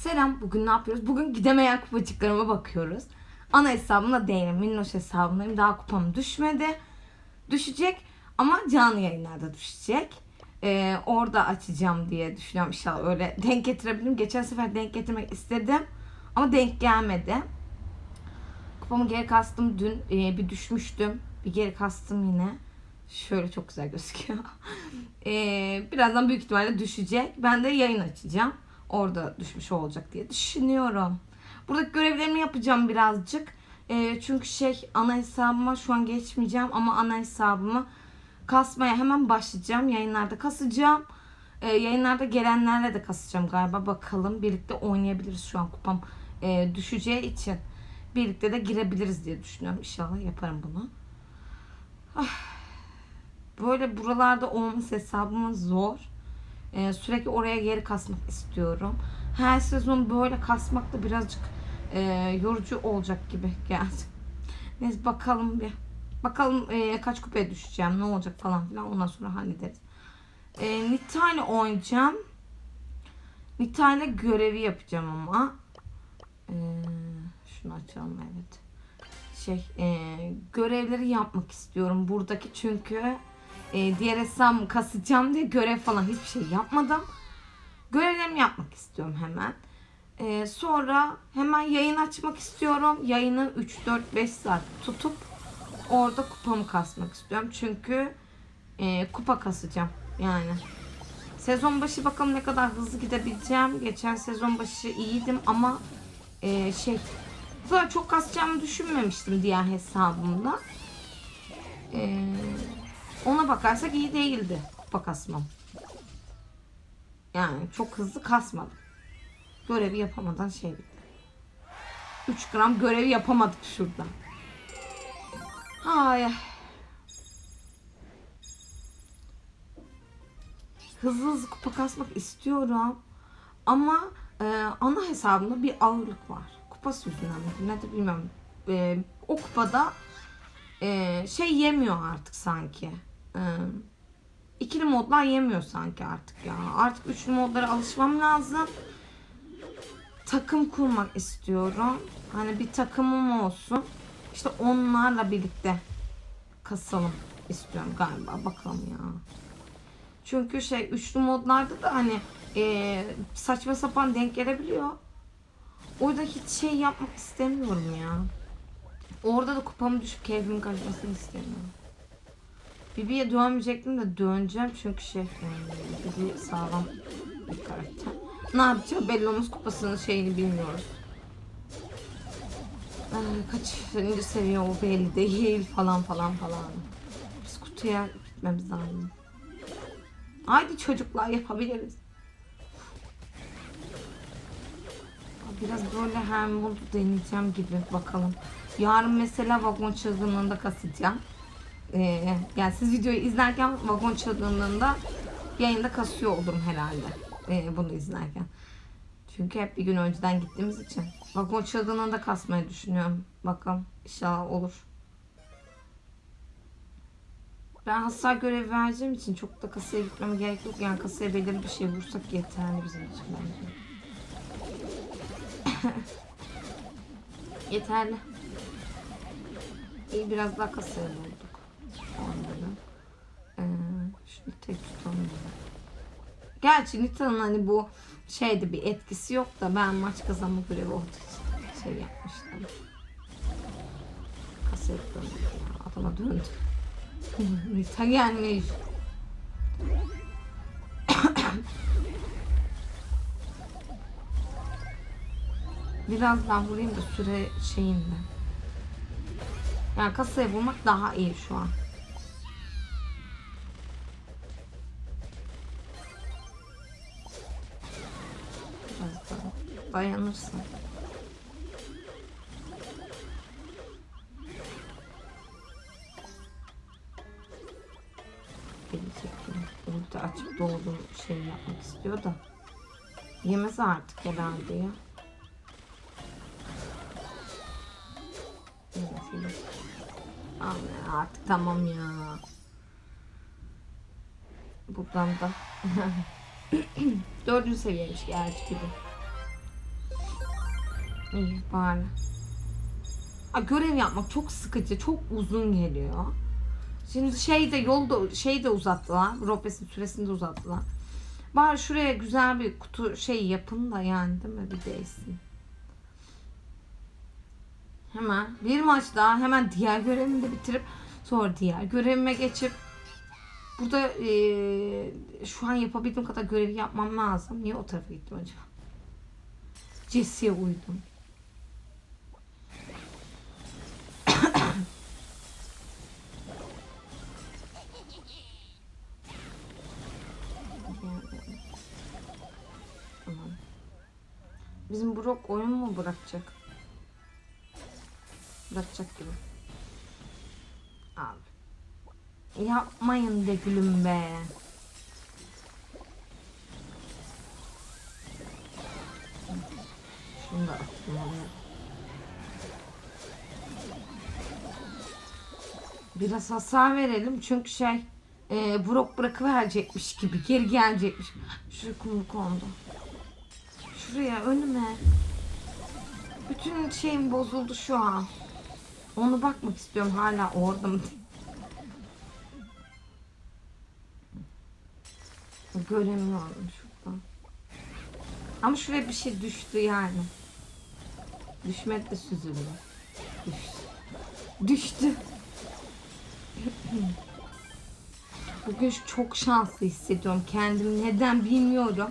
Selam, bugün ne yapıyoruz? Bugün gidemeyen kupacıklarıma bakıyoruz. Ana hesabımda değilim, minnoş hesabındayım. Daha kupam düşmedi. Düşecek ama canlı yayınlarda düşecek. Ee, orada açacağım diye düşünüyorum inşallah öyle denk getirebilirim. Geçen sefer denk getirmek istedim ama denk gelmedi. Kupamı geri kastım dün e, bir düşmüştüm. Bir geri kastım yine. Şöyle çok güzel gözüküyor. Ee, birazdan büyük ihtimalle düşecek. Ben de yayın açacağım. Orada düşmüş olacak diye düşünüyorum. Buradaki görevlerimi yapacağım birazcık. Ee, çünkü şey ana hesabıma şu an geçmeyeceğim ama ana hesabımı kasmaya hemen başlayacağım. Yayınlarda kasacağım. Ee, yayınlarda gelenlerle de kasacağım galiba. Bakalım birlikte oynayabiliriz şu an kupam e, düşeceği için. Birlikte de girebiliriz diye düşünüyorum. İnşallah yaparım bunu. Böyle buralarda olması hesabımın zor. Ee, sürekli oraya geri kasmak istiyorum. Her sezon böyle kasmak da birazcık e, yorucu olacak gibi geldi. Neyse bakalım bir. Bakalım e, kaç kupaya düşeceğim, ne olacak falan filan. Ondan sonra hallederiz. E, Nita ile oynayacağım. Nita ile görevi yapacağım ama. E, şunu açalım evet. Şey, e, görevleri yapmak istiyorum buradaki çünkü e, diğer hesabımı kasacağım diye görev falan hiçbir şey yapmadım. Görevlerimi yapmak istiyorum hemen. E, sonra hemen yayın açmak istiyorum. Yayını 3-4-5 saat tutup orada kupamı kasmak istiyorum. Çünkü e, kupa kasacağım yani. Sezon başı bakalım ne kadar hızlı gidebileceğim. Geçen sezon başı iyiydim ama e, şey bu kadar çok kasacağımı düşünmemiştim diğer hesabımda. Eee ona bakarsak iyi değildi kupa kasmam. Yani çok hızlı kasmadım. Görevi yapamadan şey bitti. 3 gram görevi yapamadık şurada. Ay. Hızlı hızlı kupa kasmak istiyorum. Ama e, ana hesabımda bir ağırlık var. Kupası yüzünden mi? Nedir bilmiyorum. E, o kupada e, şey yemiyor artık sanki. Ee, ikili modlar yemiyor sanki artık ya. Artık üçlü modlara alışmam lazım. Takım kurmak istiyorum. Hani bir takımım olsun. İşte onlarla birlikte kasalım istiyorum galiba. Bakalım ya. Çünkü şey üçlü modlarda da hani e, saçma sapan denk gelebiliyor. Orada hiç şey yapmak istemiyorum ya. Orada da kupamı düşüp keyfimin kaçmasını istemiyorum. Bibi'ye dönmeyecektim de döneceğim çünkü şey Bibi sağlam bir karakter. Ne yapacağım belli olmaz kupasının şeyini bilmiyoruz. Ee, kaçıncı seviye o belli değil falan falan falan. Biz kutuya gitmemiz lazım. Haydi çocuklar yapabiliriz. Biraz böyle hem modu deneyeceğim gibi bakalım. Yarın mesela vagon çılgınlığında kasacağım. Ee, yani siz videoyu izlerken vagon çılgınlığında yayında kasıyor olurum herhalde. Ee, bunu izlerken. Çünkü hep bir gün önceden gittiğimiz için. Vagon çılgınlığında kasmayı düşünüyorum. Bakalım inşallah olur. Ben hasar görevi vereceğim için çok da kasaya gitmeme gerek yok. Yani kasaya belirli bir şey vursak yeterli bizim için bence. yeterli. İyi biraz daha kasaya bulduk. Şunu tek tutalım. Gerçi Nita'nın hani bu şeyde bir etkisi yok da ben maç kazanma görevi olduğu için şey yapmıştım. Kasaya döndü. Adama döndü. Nita gelmiş. Biraz daha vurayım da süre şeyinde. Yani kasaya bulmak daha iyi şu an. Dayanırsın. Gelecektim. Ulti açıp doğru şey yapmak istiyor da. Yemez artık herhalde ya. Abi artık tamam ya. Buradan da dördüncü seviyeymiş gerçi gibi. İyi bari. Aa, görev yapmak çok sıkıcı, çok uzun geliyor. Şimdi şey de yolda şey de uzattılar. Ropesin süresini de uzattılar. Bari şuraya güzel bir kutu şey yapın da yani değil mi bir değsin. Hemen bir maç daha hemen diğer görevimi de bitirip sonra diğer görevime geçip burada eee, şu an yapabildiğim kadar görevi yapmam lazım. Niye o tarafa gittim acaba? Jesse'ye uydum. Bizim Brock oyun mu bırakacak? Bırakacak gibi. Abi. Yapmayın de gülüm be. Şunu da. Biraz hasar verelim çünkü şey e, Brock bırakıverecekmiş gibi geri gelecekmiş. Şuraya kumru kondu. Şuraya önüme. Bütün şeyim bozuldu şu an. Onu bakmak istiyorum hala orada mı? Göremiyorum şuradan. Ama şuraya bir şey düştü yani. Düşmedi de süzüldü. Düştü. Düştü. Bugün çok şanslı hissediyorum kendimi. Neden bilmiyorum.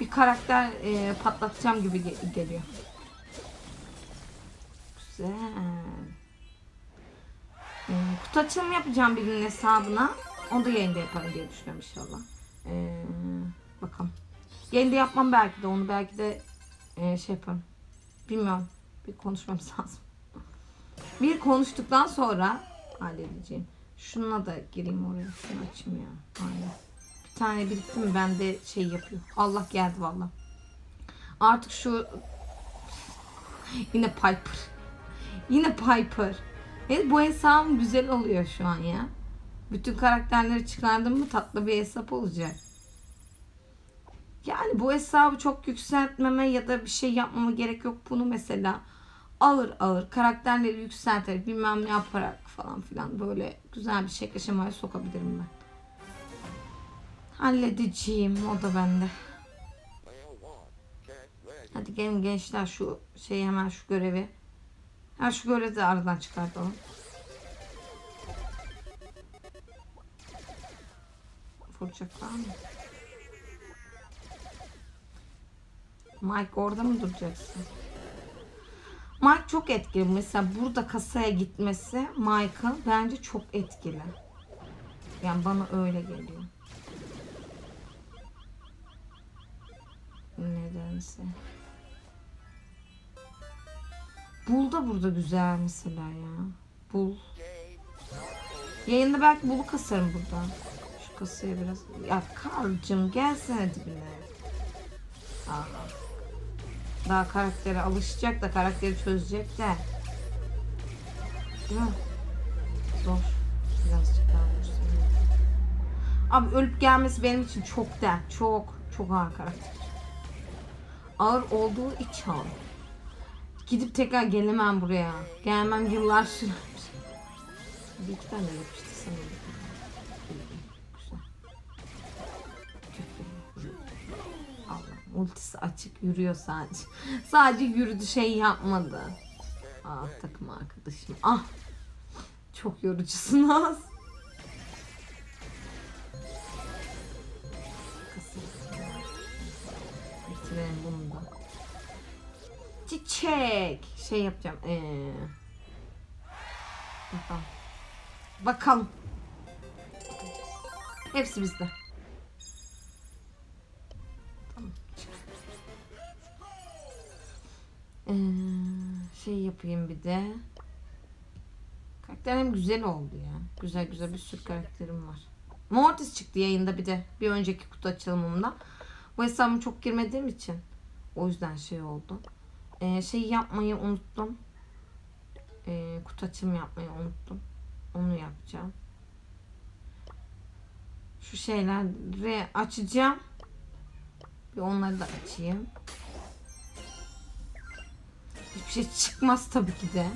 Bir karakter e, patlatacağım gibi ge- geliyor. Güzel. E, kutu açılımı yapacağım birinin hesabına. Onu da yayında yaparım diye düşünüyorum inşallah. E, bakalım. Yayında yapmam belki de onu belki de e, şey yaparım. Bilmiyorum. Bir konuşmamız lazım. Bir konuştuktan sonra halledeceğim. Şununla da gireyim oraya. Şunu açayım ya. Aynen. Tane birikti mi bende şey yapıyor. Allah geldi valla. Artık şu yine Piper. Yine Piper. Evet, bu hesabım güzel oluyor şu an ya. Bütün karakterleri çıkardım mı tatlı bir hesap olacak. Yani bu hesabı çok yükseltmeme ya da bir şey yapmama gerek yok. Bunu mesela ağır ağır karakterleri yükselterek bilmem ne yaparak falan filan böyle güzel bir şekilde şemaya sokabilirim ben. Halledeceğim o da bende. Hadi gelin gençler şu şeyi hemen şu görevi. Ha şu görevi de aradan çıkartalım. Vuracaklar mı? Mike orada mı duracaksın? Mike çok etkili. Mesela burada kasaya gitmesi Mike'ın bence çok etkili. Yani bana öyle geliyor. Nedense. Bul da burada güzel mesela ya. Bul. Yayında belki bulu kasarım buradan. Şu kasaya biraz. Ya Karl'cım gelsene dibine. Aha. Daha karaktere alışacak da karakteri çözecek de. Değil mi? Zor. Birazcık daha vursam. Abi ölüp gelmesi benim için çok dert. Çok. Çok ağır karakter. Ağır olduğu için. Gidip tekrar gelemem buraya. Gelmem yıllar sürer. Bir iki tane yapıştı sanırım. Allah ultisi açık yürüyor sadece. Sadece yürüdü şey yapmadı. Ah takım arkadaşım. Ah. Çok yorucusunuz. Bitirelim Çiçek. Şey yapacağım. Ee, bakalım. Bakalım. Hepsi bizde. Ee, şey yapayım bir de. Karakterim güzel oldu ya. Güzel güzel bir sürü karakterim var. Mortis çıktı yayında bir de. Bir önceki kutu açılımımda. Bu hesabıma çok girmediğim için. O yüzden şey oldu. Ee, şey yapmayı unuttum. Ee, kutu açılımı yapmayı unuttum. Onu yapacağım. Şu şeyleri açacağım. Bir onları da açayım. Hiçbir şey çıkmaz tabii ki de.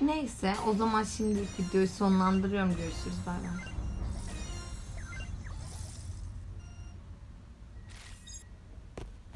Neyse o zaman şimdi videoyu sonlandırıyorum. Görüşürüz bay bay.